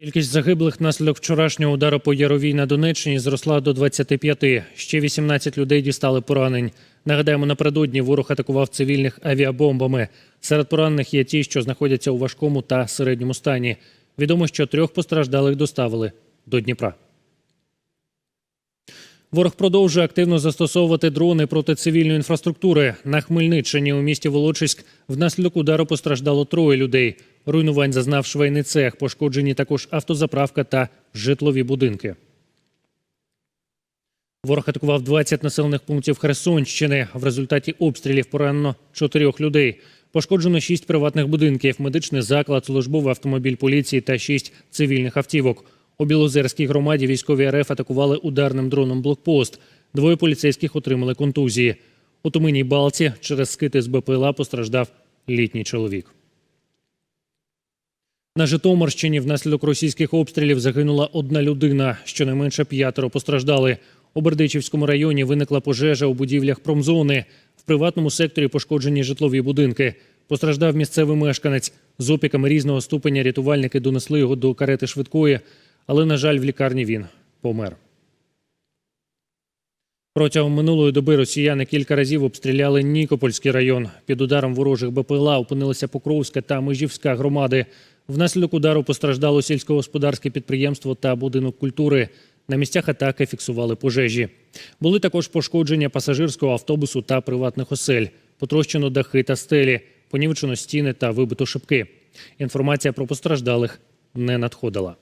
Кількість загиблих внаслідок вчорашнього удару по Яровій на Донеччині зросла до 25. Ще 18 людей дістали поранень. Нагадаємо, напередодні ворог атакував цивільних авіабомбами. Серед поранених є ті, що знаходяться у важкому та середньому стані. Відомо, що трьох постраждалих доставили до Дніпра. Ворог продовжує активно застосовувати дрони проти цивільної інфраструктури. На Хмельниччині у місті Волочиськ внаслідок удару постраждало троє людей. Руйнувань зазнав швейний цех, пошкоджені також автозаправка та житлові будинки. Ворог атакував 20 населених пунктів Херсонщини. В результаті обстрілів поранено чотирьох людей. Пошкоджено шість приватних будинків, медичний заклад, службовий автомобіль поліції та шість цивільних автівок. У Білозерській громаді військові РФ атакували ударним дроном блокпост. Двоє поліцейських отримали контузії. У Туминій Балці через скити з БПЛА постраждав літній чоловік. На Житомирщині внаслідок російських обстрілів загинула одна людина. Щонайменше п'ятеро постраждали. У Бердичівському районі виникла пожежа у будівлях промзони. В приватному секторі пошкоджені житлові будинки. Постраждав місцевий мешканець. З опіками різного ступеня рятувальники донесли його до карети швидкої, але, на жаль, в лікарні він помер. Протягом минулої доби росіяни кілька разів обстріляли Нікопольський район. Під ударом ворожих БПЛА опинилися Покровська та Межівська громади. Внаслідок удару постраждало сільськогосподарське підприємство та будинок культури. На місцях атаки фіксували пожежі. Були також пошкодження пасажирського автобусу та приватних осель. Потрощено дахи та стелі, понівечено стіни та вибито шибки. Інформація про постраждалих не надходила.